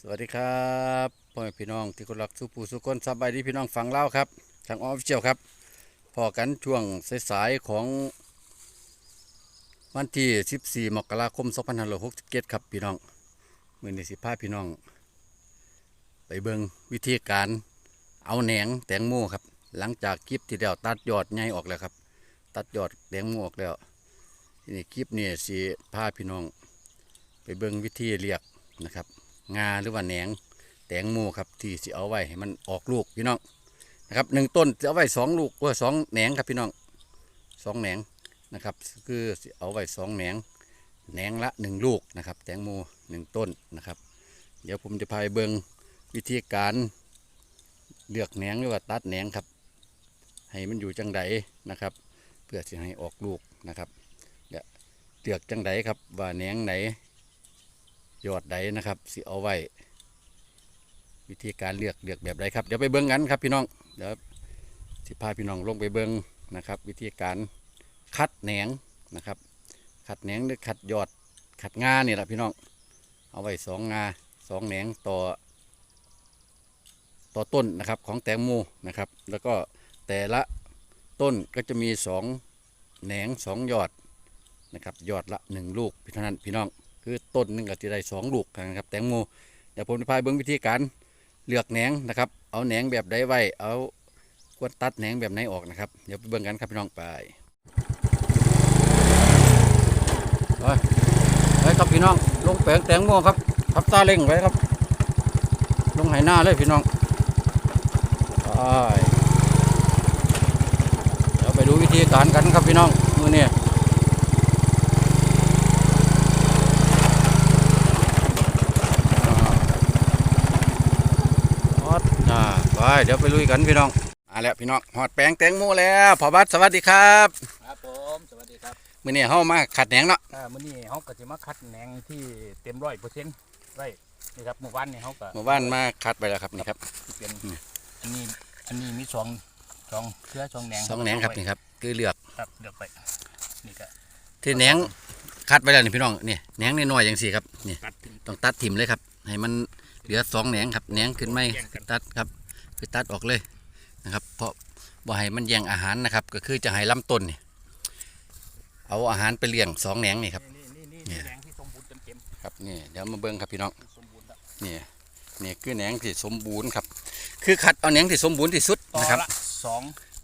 สวัสดีครับพ่อแม่พี่น้องที่คนรักสุปูสุคนสบายดีพี่น้องฟังเล่าครับทางออฟฟิเชียลครับพอกันช่วงสายๆของวันที่ 14 มกราคม 2567 ครับพี่น้องมือในสิพาพี่น้อง ไปเบิงวิธีการเอาแหนงแตงโมครับ หลังจากคลิปที่เดียวตัดยอดใหญ่ออกแล้วครับ ตัดยอดแตงโมออกแล้วนี่คลิปนี้สิพาพี่น้อง ไปเบิงวิธีเรียกนะครับ งาหรือว่าแหนงแตงโมครับที่สิเอาไว้ให้มันออกลูกพี่น้องนะครับหนึ่งต้นจะเอาไว้สองลูกว่าสองแหนงครับพี่น้องสองแหนงนะครับ คือสิเอาไว้สองแหนงแหนงละหนึ่งลูกนะครับ แตงโมหนึ่งต้นนะครับ เดี๋ยวผมจะพาไปเบิงวิธีการเลือกแหนงหรือว่าตัดแหนงครับ ให้มันอยู่จังไดนะครับ เพื่อจะให้ออกลูกนะครับเดี๋ยวเลือกจังไดครับว่าแหนงไหน ยอดใดนะครับสิเอาไว้ วิธีการเลือกเลือกแบบใดครับเดี๋ยวไปเบิ้งกันครับพี่น้องเดี๋ยวสิพาพี่น้องลงไปเบิ้งนะครับ วิธีการคัดแหนงนะครับ ขัดแหนงหรือขัดยอดขัดงาเนี่ยแหละพี่น้อง เอาไว้สองงาสองแหนงต่อ ต่อต้นนะครับของแตงโมนะครับ แล้วก็แต่ละต้นก็จะมีสองแหนงสองยอดนะครับยอดละหนึ่งลูกพี่เท่านั้นพี่น้อง คือต้นหนึ่งก็จะได้สองลูกนะครับแตงโมเดี๋ยวผมจะพาเบิ้งวิธีการเลือกแหนงนะครับ เอาแหนงแบบใดไว้เอาควรตัดแหนงแบบไหนออกนะครับ เดี๋ยวไปเบิ้งกันครับพี่น้องไปไปไปครับพี่น้อง ลงแปลงแตงโมครับทับตาเล่งไว้ครับ ลงไหหน้าเลยพี่น้องไปเดี๋ยวไปดูวิธีการกันครับพี่น้องมือนี้ ฮอดอ่าไป เดี๋ยวไปลุยกันพี่น้องมาแล้วพี่น้องฮอดแปลงแตงโมแล้วพอบัสสวัสดีครับครับผมสวัสดีครับมื้อนี้เฮามาขัดแหนงเนาะอ่ามื้อนี้เขาก็จะมาคัดแหนงที่เต็มร้อยเปอร์เซ็นต์ไว้นี่ครับเมื่อวานนี่เขาก็เมื่อวานมาขัดไปแล้วครับนี่ครับที่เป็นอืมอันนี้อันนี้มีสองสองเครือสองแหนงสองแหนงครับนี่ครับคือเลือกครับเลือกไปนี่ก็ที่แหนงขัดไปแล้วนี่พี่น้องนี่แหนงน้อยๆอย่างสี่ครับนี่ตัดทิ้งต้องตัดถิ่มเลยครับ ให้มันเหลือสองแหนงครับแหนงขึ้นไม่แยกกันตัดครับ คือตัดออกเลยนะครับ เพราะบ่ให้มันแย่งอาหารนะครับ ก็คือจะให้ลำต้นนี่เอาอาหารไปเลี้ยงสองแหนงนี่ครับนี่นี่นี่เนี่นี่ยแหนงที่สมบูรณ์เต็มเต็มครับนี่เดี๋ยวมาเบิ่งครับพี่น้องๆสมบูรณ์แล้วนี่นี่คือแหนงที่สมบูรณ์ครับ คือคัดเอาแหนงที่สมบูรณ์ที่สุดต่อนะครับละสอง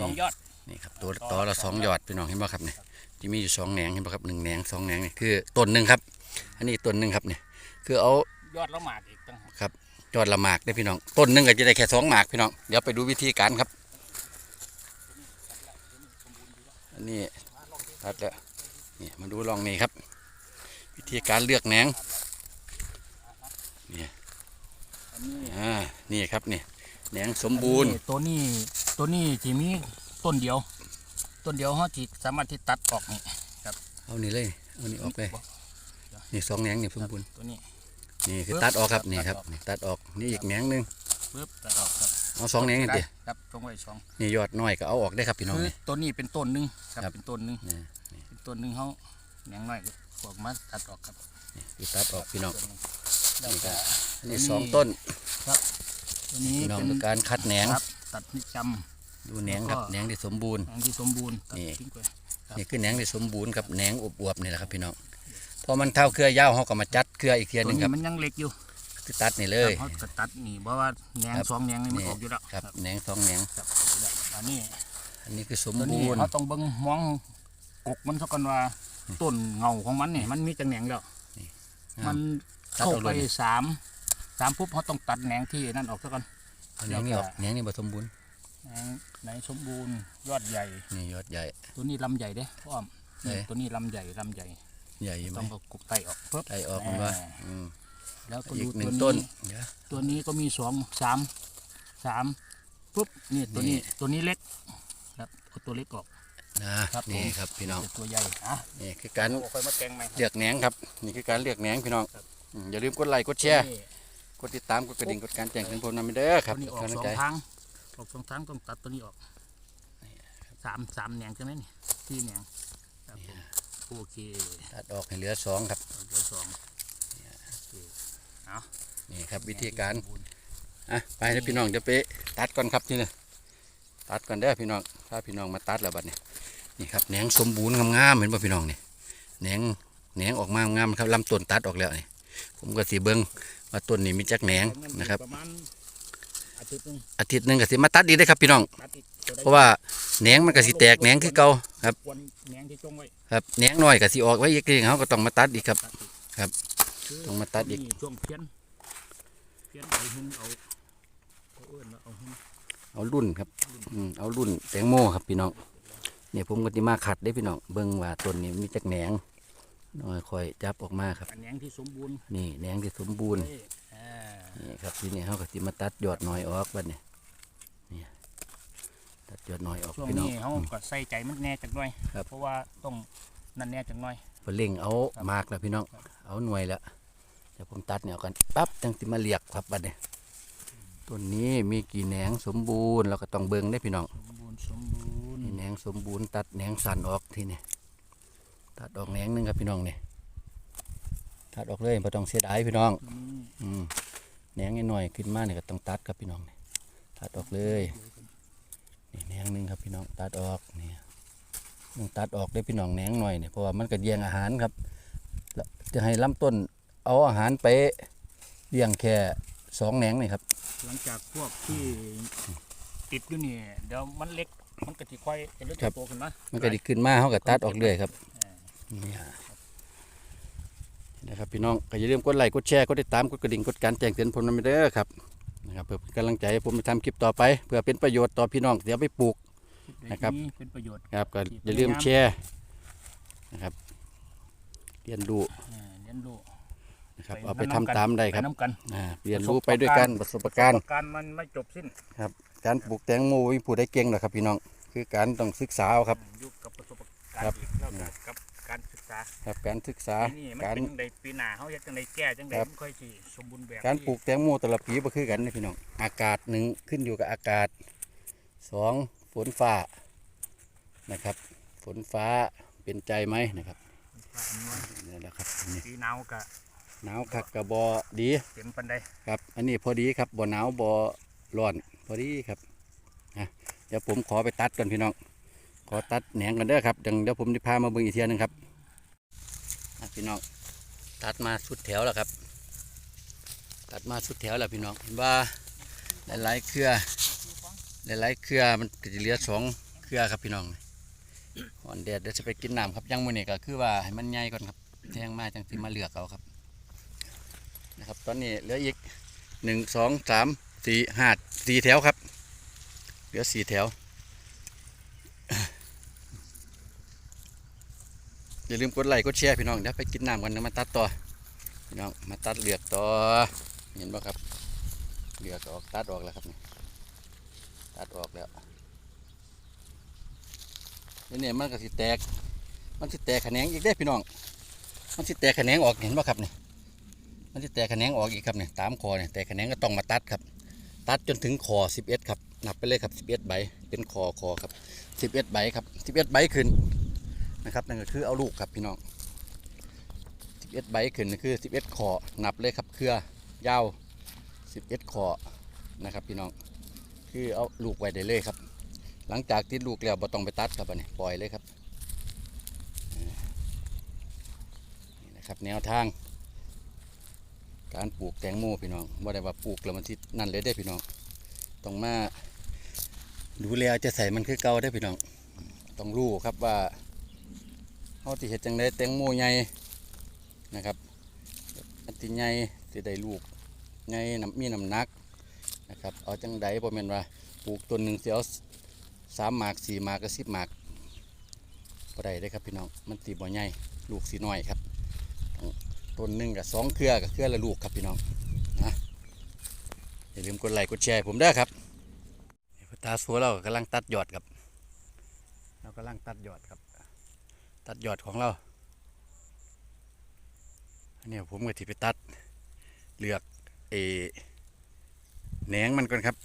สองยอดนี่ครับตัวต่อละสองยอดพี่น้องเห็นบ่ครับเนี่ยที่มีอยู่สองแหนงเห็นบ่ครับหนึ่งแหนงสองแหนงนี่คือต้นหนึ่งครับ อันนี้ต้นหนึ่งครับเนี่ยคือเอายอดละหมากอีกตั้งหาก ยอดละหมากได้อพี่น้อง ต้นหนึ่งก็จะได้แค่สองหมากพี่น้อง เดี๋ยวไปดูวิธีการครับ อันนี้ตัดแล้วนี่มาดูลองนี่ครับ วิธีการเลือกแหนงอันนี้อ่านี่ครับนี่แหนงสมบูรณ์อันนี้ตัวนี้ตัวนี้ที่มีต้นเดียว ต้นเดียวเขาจีสามารถที่ตัดออกนี่เอานี่เลยเอานี่ออกเลยนี่สองแหนงนี่สมบูรณ์ตัวนี้นี่คือปึ๊บตัดออกครับครับนี่ครับตัดออก นี่ตัดออกนี่อีกแหนงหนึ่งปึ๊บตัดออกครับเอาสองแหนงนี่ดิครับตรงไว้สองนี่ยอดน้อยก็เอาออกได้ครับพี่น้องคือนี่ ต้นนี้เป็นต้นหนึ่งครับครับ เป็นต้นหนึ่งนี่เป็นต้นหนึ่งเขาแหนงน้อยพวกมาตัดออกครับคือตัดออกพี่น้องต้หงแล้วนี่คก็รับอันนี้อันนี้สองต้นตัวนี้พี่น้องเป็นดูการคัดแหนงครับตัดนิจดูแหนงครับแล้วก็ แหนงที่สมบูรณ์ำแหนงที่สมบูรณ์ตัดนี่ ทิ้งไป ครับ นี่คือแหนงที่สมบูรณ์กับแหนงอวบๆนี่แหละครับพี่น้องพอมันเท่าเครือยาวเขาก็มาจัดเครืออีกเทียหตัวนึงคนี้รับมันยังเล็กอยู่ คือตัดนี่เลยครับเขาก็ตัดนี่เพราะว่าแหนงครับสองแหนงนี่มันนี่ออกอยู่แล้วครับแหนงสองแหนงครับออกอยู่แล้วอันนี้อันนี้คือสมตัวนี้บูรณ์เขาต้องเบิ่งมองกกมันสักกันว่าต้นเงาของมันนี่มันมีจังแหนงแล้วมันตัดเข้าออกไปเลยสามสามปุ๊บเขาต้องตัดแหนงที่นั่นออกซะก่อนเอาแหนงนี่ออกแหนงนี่บ่สมบูรณ์แหนงไหนสมบูรณ์ยอดใหญ่นี่ยอดใหญ่ ตัวนี้ลำใหญ่เด้พ่ออ้อมนี่ไหนตัวนี้ลำใหญ่ลำใหญ่ใหญ่ไหมต้องเอากุกไตออกปุ๊บไตออกมันว่าอ่าอืม แล้วก็อีดูกหนึ่ตัวงต้นนี้เดี๋ยว ตัวนี้ก็มีสองสามสามปุ๊บนี่ตัวนี้นี่ตัวนี้เล็กครับเอาตัวเล็กออกนะครับผมนี่ครับพี่น้องแต่ตัวใหญ่อะนี่คือการเอาค่อยมาแกงไหมเลือกแหนงครับนี่คือการเลือกแหนงพี่น้องครับอืมอย่าลืมกดไลค์กดแชร์นี่กดติดตามกดกระดิ่งกดการแจ้งเตือนผมนำไปเด้อคตัรับวนี้ออกกำลัสงองใจ ทางออกสองทางต้องตัดตัวนี้ออกสามสามแหนงใช่ไหมนี่ที่แหนงครับผมโอเคตัดออกให้เหลือสองครับเอาเดี๋ยวสองโอเค เอานี่ครับวิธีการอะไปเด้อพี่น้องเดี๋ยวไปตัดก่อนครับที่นี่ตัดก่อนเด้อพี่น้องถ้าพี่น้องมาตัดแล้วบัดนี้นี่ครับแหนงสมบูรณ์งามๆเห็นป่ะพี่น้องนี่แหนงแหนงออกมางามครับลำต้นตัดออกแล้วนี่ผมก็สีเบิ้งว่าต้นนี้มีจักแหนงนะครับประมาณอาทิตย์หนึงอาทิตย์หนึงก็สิมาตัดดีได้อครับพี่น้องตัดอีกตัวใดเพราะว่าแหนงมันก็สิแตกแหนงคือเก่าครับควรแหนงที่จงไว้ครับแหนงน้อยก็สิออกไว้อีกทีเขาก็ต้องมาตัดอีกครับตัดอีกครับคื ต้องมาตัดอีกนี่ช่วงเพี้ยนเพี้ยนเอาหุ่นเอาเอาเอื้อนแล้วเอาหุ่นเอารุ่นครับอืมเอารุ่นแตงโมครับพี่น้องเนี่ยผมก็จะมาขัดได้อพี่น้องเบิ่งว่าต้นนี้มีจักแหนงน้อยคอยจับออกมาครับอันแหนงที่สมบูรณ์นี่แหนงที่สมบูรณ์เอ้ยอ่านี่ครับทีนี้เขาก็สิมาตัดยอดน้อยออกบัดนี้นี่ตัดยอดน้อยออกช่วงพี่น้องนี้เขาก็ใส่ใจมันแน่จักหน่อยครับเพราะว่าต้องนั่นแน่จักหน่อย พอเล่งเอามากแล้วพี่น้อง เอาหน่วยแล้วเดี๋ยวผมตัดเนี่ยกันปั๊บจังสิมาเลียกครับบัดนี้ต้นนี้มีกี่แหนงสมบูรณ์เราก็ต้องเบิ่งได้อพี่น้องสมบูรณ์สมบูรณ์นี่แหนงสมบูรณ์ตัดแหนงสั่นออกทีนี่ตัดออกแหนงหนึงครับพี่น้องนี่ตัดออกเลยไม่ต้องเสียดายพี่น้องอืมอืมแหนงน้อยๆขึ้นมาเนี่ยก็ต้องตัดครับพี่น้องนี่ตัดออกเลยนี่แหนงหนึงครับพี่น้องตัดออกนี่ต้อง ตัดออกได้อพี่น้องแหนงหน่อยเนี่ยเพราะว่ามันก็เลี้ยงอาหารครับแล้วจะให้ลำต้นเอาอาหารไปเลี้ยงแค่สองแหนงนี่ครับ หลังจากพวกที่ติดอยู่นี่เดี๋ยวมันเล็กมันก็จะค่อยจะเริ่มครับโตขึ้นมามันก็ไดีขึ้นมาเขาก็ตัดออกเลยครับอ่านี่นะครับพี่น้องก็อย่าลืมกดไลค์กดแชร์กดติดตามกดกระดิ่งกดการแจ้งเตือนผมนำไปเด้อครับนะครับเพื่อเป็นกำลังใจให้ผมไปทำคลิปต่อไป เพื่อเป็นประโยชน์ต่อพี่น้องเดี๋ยวไปปลูก นะครับนี่เป็นประโยชน์ครับก็อย่าลืมแชร์นะครับเรียนรู้อ่าเรียนรู้นะครับไปเอาไปนำทำกันตามได้ครับไปน้ำกันอ่าเรียนรู้ไปด้วยกันประสบการณ์การมันไม่จบสิ้นครับ การปลูกแตงโมวิผู้ได้เก่งหรอกครับพี่น้องคือการต้องศึกษาเอาครับอยู่กับประสบครัการบณ์อีกแล้วก็กับการศึกษาครับการศึกษาปีนี่มันการเป็นจังใดปีหน้าเขาอยากจังใดแก้จังใดครับมันค่อยสิสมบูรณ์แบบการปลูกแตงโมแต่ละปีบ่คือกันนะพี่น้องอากาศหนึ่งขึ้นอยู่กับอากาศสอง ฝนฟ้านะครับ ฝนฟ้าเป็นใจไหมนะครับนี่แหละครับนี่ปีหนาวก็หนาวคักกระบอดีเต็มปันใดครับ อันนี้พอดีครับบ่หนาวบ่ร้อนพอดีครับนะเดี๋ยวผมขอไปตัดก่อนพี่น้อง ขอตัดแหนงกันเด้อครับเดี๋ยวเดี๋ยวผมจะพามาเบิ่งอีกเทียหนึงครับอะพี่น้องตัดมาสุดแถวแล้วครับ ตัดมาสุดแถวแล้วพี่น้องเห็นว่าหลายๆเครือ หลายๆเครือมันก็จะเหลือสองเครือครับพี่น้องอ่อนแดดเดี๋ยวจะไปกินน้ำครับยังมือนี้ก็คือว่าให้มันใหญ่ก่อนครับแทงมาจังสิมาเลือกเอาครับนะครับ ตอนนี้เหลืออีกหนึ่งสองสามสี่ห้าสี่แถวครับ เหลือสี่แถวอย่าลืมกดไลค์กดแชร์พี่น้องเดี๋ยวไปกินน้ำกันเดี๋ยวมาตัดต่อพี่น้องมาตัดเหลือกต่อเห็นป่ะครับเหลือกออกตัดออกแล้วครับนี่ ตัดออกแล้วนี่เนี่ยมันก็สิแตก มันสิแตกแขนงอีกได้พี่น้อง มันสิแตกแขนงออกเห็นป่ะครับนี่มันสิแตกแขนงออกอีกครับนี่ตามคอเนี่ยแตกแขนงก็ต้องมาตัดครับ ตัดจนถึงคอ11ครับนับไปเลยครับ11ใบเป็นคอคอครับ11ใบครับ11ใบขึ้นนะครับนั่นก็คือเอาลูกครับพี่น้อง11ใบขึ้นนี่คือ11ขอนับเลยครับเครือยาว11ขอนะครับพี่น้อง คือเอาลูกไว้ได้เลยครับ หลังจากติดลูกแล้วบ่ต้องไปตัดครับอันนี้ปล่อยเลยครับนี่นะครับแนวทาง การปลูกแตงโมพี่น้องว่าได้ว่าปลูกแล้วมันที่นั่นเลยได้พี่น้องต้องมาดูแลจะใส่มันคือเก่าได้พี่น้องต้องรู้ครับว่าเขาที่เห็ดจังไดแตงโมใหญ่นะครับอันที่ใหญ่ที่ได้ลูกใหญ่น้ำมีน้ำหนัก นะครับเอาจังไดบ่แม่นว่าปลูกต้นหนึ่งเสียวสามหมากสี่หมากก็สิบหมากบ่ได้ได้ครับพี่น้องมันตีบ่ใหญ่ลูกสีน้อยครับต้นหนึ่งกับสองเครือกับเครือละลูกครับพี่น้องนะอย่าลืมกดไลค์กดแชร์ผมด้อครับพ่อตาสัวเรากำลังตัดยอดครับ เรากำลังตัดยอดครับ ตัดยอดของเราอันนี้ผมก็ที่ไปตัดเลือกเอ แหนงมันก่อนครับ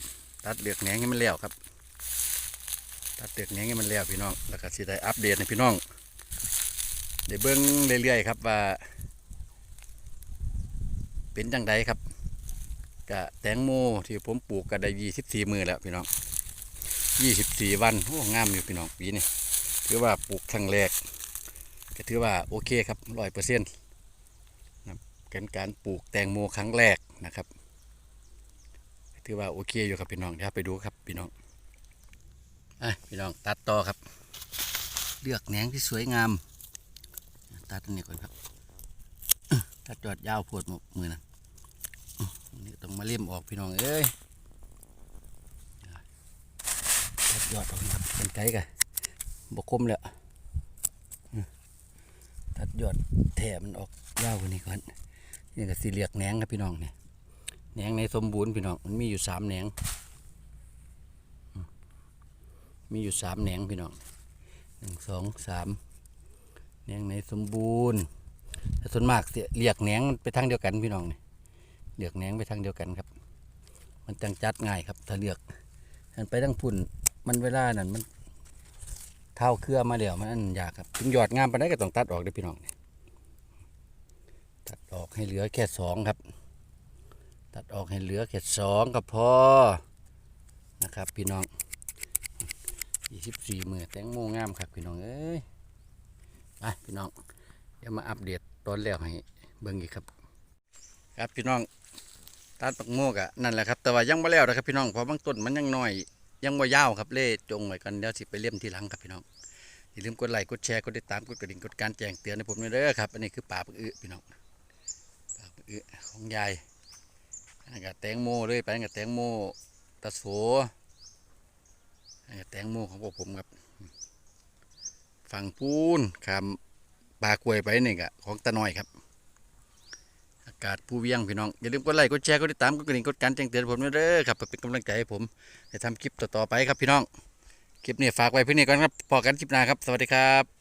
ตัดเหลือกแหนงให้มันแล้วครับ ตัดเหลือกแหนงให้มันแล้วพี่น้อง แล้วก็สิได้อัปเดตให้พี่น้องได้เบิ้งเรื่อยๆครับว่า เป็นจังไดครับกะแตงโมที่ผมปลูกก็ได้ยี่สิบสี่มือแล้วพี่น้องยี่สิบสี่วันโอ้งามอยู่พี่น้องปีนี้ถือว่าปลูกครั้งแรกก็ถือว่าโอเคครับร้อยเปอร์เซ็นต์กันการปลูกแตงโมครั้งแรกนะครับ ถือว่าโอเคอยู่ครับพี่น้องเดี๋ยวไปดูครับพี่น้องอะพี่น้องตัดต่อครับ เลือกแหนงที่สวยงาม ตัดอันนี้ก่อนครับตัดจอดยาวโพดม,มือนะนี่ต้องมาเลี่ยมออกพี่น้องเอ้ยตัดยอดออกครับเป็นไกลกันบกคมแล้วตัดยอดแถมันออกยาวกว่านี้ก่อนนี่ก็สีเหลียกแหนงครับพี่น้องเนี่ย แหนงในสมบูรณ์พี่น้องมันมีอยู่สามแหนง มีอยู่สามแหนงพี่น้องหนึ่งสองสามแหนงในสมบูรณ์แต่ส่วนมากเสียเรียกแหนงมันไปทางเดียวกันพี่น้องนี่เรียกแหนงไปทางเดียวกันครับ มันจังจัดง่ายครับ ถ้าเลือกมันไปทางพุ่นมันเวลานั้นมันเท้าเครือมาแล้วมันอันยากครับถึงหยอดงามไปได้ก็ต้องตัดออกเด้พี่น้องนี่ตัดออกให้เหลือแค่สองครับ ตัดออกให้เหลือแค่สองก็พอนะครับ พี่น้องยี่สิบสี่มือแตงโมงามครับพี่น้องเอ้ยไปพี่น้องเดี๋ยวมาอัปเดตตอนแล้วให้เบิ่งอีกครับ ครับพี่น้องตัดปักโมกอะนั่นแหละครับ แต่ว่ายังไม่แล้วนะครับพี่น้องเพราะบางต้นมันยังน้อย ยังบ่ยาวครับเล่จงไว้กันเดี๋ยวสิไปเลี่ยมที่หลังครับพี่น้องอย่าลืมกดไลค์กดแชร์กดติดตามกดกระดิ่งกดการแจ้งเตือนให้ผมด้วยเด้อครับอันนี้คือป่าปักอึพี่น้องป่าปักอึของยาย อันนั้นก็แตงโมเลยไปอันนั้นก็แตงโมตะโสอันนี้ก็แตงโมของพวกผมครับฝั่งปูนคำปลากล้วยไปนี่กะของตาน้อยครับ อากาศผู้เวียงพี่น้อง อย่าลืมกดไลค์กดแชร์กดติดตามกดกระดิ่งกดการแจ้งเตือนผมด้วยเด้อครับเพื่อเป็นกำลังใจให้ผมจะทำคลิปต่อๆไปครับพี่น้อง คลิปนี้ฝากไว้เพื่อนี้ก่อนครับพอกันคลิปหน้าครับ สวัสดีครับ